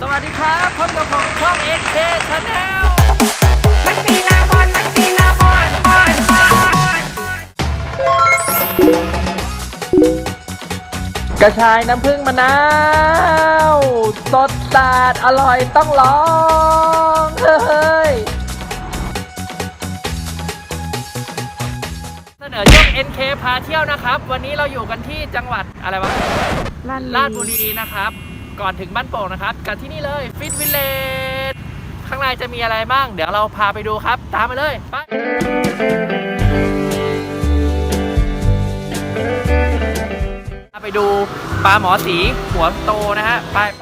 สวัสดีครับพบกับผมช่อง XK Channel มักซีลาบอนมักซีลาบอนบอนบอนกระชายน้ำผึ้งมะนาว สดสาดอร่อยต้องลอง เฮ้ย เสนอช่วง NK พาเที่ยวนะครับ วันนี้เราอยู่กันที่จังหวัดอะไรวะราชบุรีนะครับ ก่อนถึงบ้านโป่งนะครับกับที่นี่เลยฟิตวิลเลจข้างในจะมีอะไรบ้าง เดี๋ยวเราพาไปดูครับ ตามมาเลยไปไปดูปลาหมอสีหัวโตนะฮะไปไป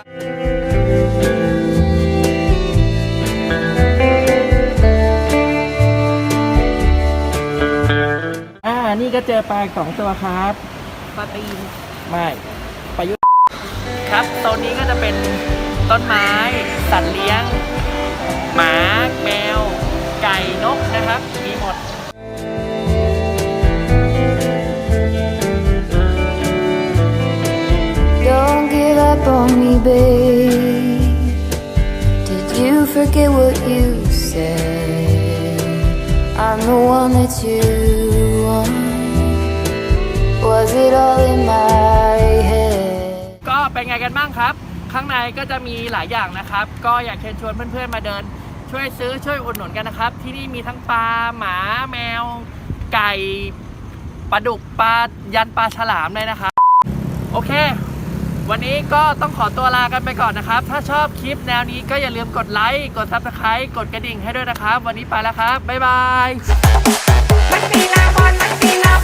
อ่านี่ก็เจอปลาอีกสองตัวครับปาตีนไม่ประยุทธ์ ครับตอนนี้ก็จะเป็นต้นไม้ สัตว์เลี้ยง หมา แมว ไก่นกนะครับ มีหมด I'm the one that you want. ไงกันบ้างครับ ข้างในก็จะมีหลายอย่างนะครับ ก็อยากเชิญชวนเพื่อนๆมาเดิน ช่วยซื้อช่วยอุดหนุนกันนะครับ ที่นี่มีทั้งปลาหมาแมว ไก่ปลาดุกปลายันปลาฉลามเลยนะครับ โอเค วันนี้ก็ต้องขอตัวลากันไปก่อนนะครับ ถ้าชอบคลิปแนวนี้ก็อย่าลืมกดไลค์กด Subscribe กดกระดิ่งให้ด้วยนะครับ วันนี้ไปแล้วครับบ๊ายบาย มักซีลาบอนมักซีลาบ